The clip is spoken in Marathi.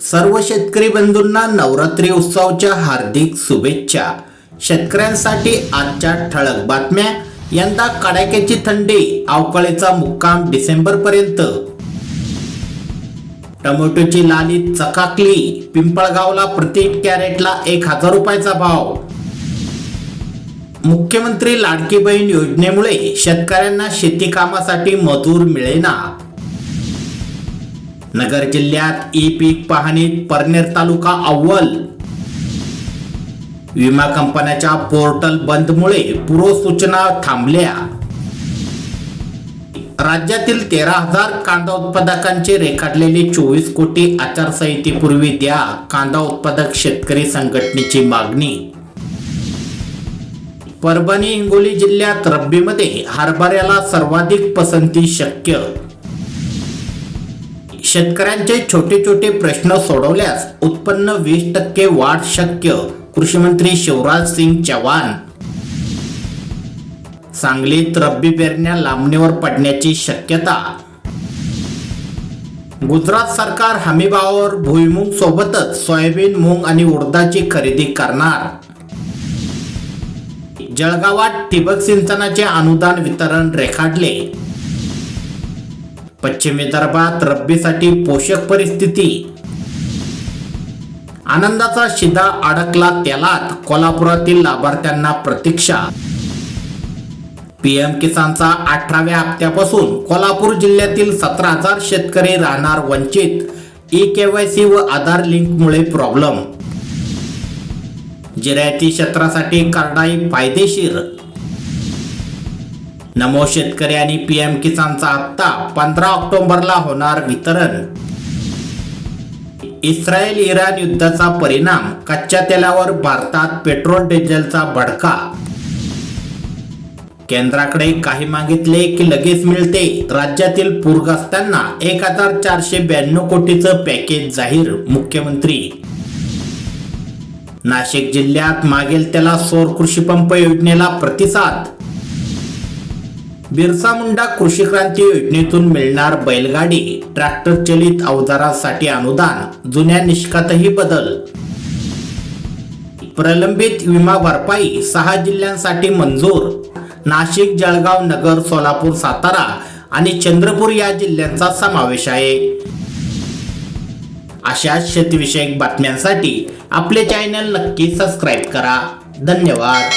सर्व शेतकरी बंधूंना नवरात्री उत्सवच्या हार्दिक शुभेच्छा. शेतकऱ्यांसाठी आजच्या ठळक बातम्या. यंदा कडाक्याची थंडी अवकाळीचा मुक्काम डिसेंबर पर्यंत टोमॅटोची लाली चकाकली पिंपळगावला प्रति कॅरेटला एक हजार रुपयाचा भाव. मुख्यमंत्री लाडकी बहीण योजनेमुळे शेतकऱ्यांना शेती कामासाठी मजूर मिळेना. नगर जिल्ह्यात ई पीक पाहणीत परनेर तालुका अव्वल. विमा कंपन्याच्या पोर्टल बंदमुळे पूर्वसूचना थांबल्या. राज्यातील तेरा हजार कांदा उत्पादकांचे रेखाटलेले चोवीस कोटी आचारसंहितेपूर्वी द्या कांदा उत्पादक शेतकरी संघटनेची मागणी. परभणी हिंगोली जिल्ह्यात रब्बीमध्ये हरभऱ्याला सर्वाधिक पसंती शक्य शेतकऱ्यांचे छोटे छोटे प्रश्न सोडवल्यास उत्पन्न वीस टक्के वाढ शक्य कृषी मंत्री शिवराज सिंग चव्हाण. सांगलीत रब्बी पेरण्या लांबणीवर पडण्याची शक्यता. गुजरात सरकार हमीभावावर भुईमुंग सोबतच सोयाबीन मूग आणि उडदाची खरेदी करणार. जळगावात ठिबक सिंचनाचे अनुदान वितरण रेखाटले. पश्चिम विदर्भात रब्बीसाठी पोषक परिस्थिती. आनंदाचा शिदा अडकला त्यालात कोल्हापुरातील लाभार्थ्यांना प्रतीक्षा. पीएम किसानचा अठराव्या हप्त्यापासून कोल्हापूर जिल्ह्यातील सतरा हजार शेतकरी राहणार वंचित. ई केवायसी व आधार लिंकमुळे प्रॉब्लेम. जिरायती क्षेत्रासाठी करडाई फायदेशीर. नमो शेतकरी आणि पीएम किसानचा हप्ता पंधरा ऑक्टोबरला होणार वितरण. इस्रायल इराण युद्धाचा परिणाम कच्च्या तेलावर भारतात पेट्रोल डिझेलचा भडका. केंद्राकडे काही मागितले की लगेच मिळते. राज्यातील पूरग्रस्तांना एक हजार चारशे ब्याण्णव कोटीचं पॅकेज जाहीर मुख्यमंत्री. नाशिक जिल्ह्यात मागेल त्याला सौर कृषी पंप योजनेला प्रतिसाद बिरसा मुंडा कृषी क्रांती योजनेतून मिळणार बैलगाडी ट्रॅक्टर चलित अवजारासाठी अनुदान जुन्या निष्कातही बदल. प्रलंबित विमा भरपाई सहा जिल्ह्यांसाठी मंजूर. नाशिक जळगाव नगर सोलापूर सातारा आणि चंद्रपूर या जिल्ह्यांचा समावेश आहे. अशा शेतीविषयक बातम्यांसाठी आपले चॅनल नक्की सबस्क्राईब करा. धन्यवाद.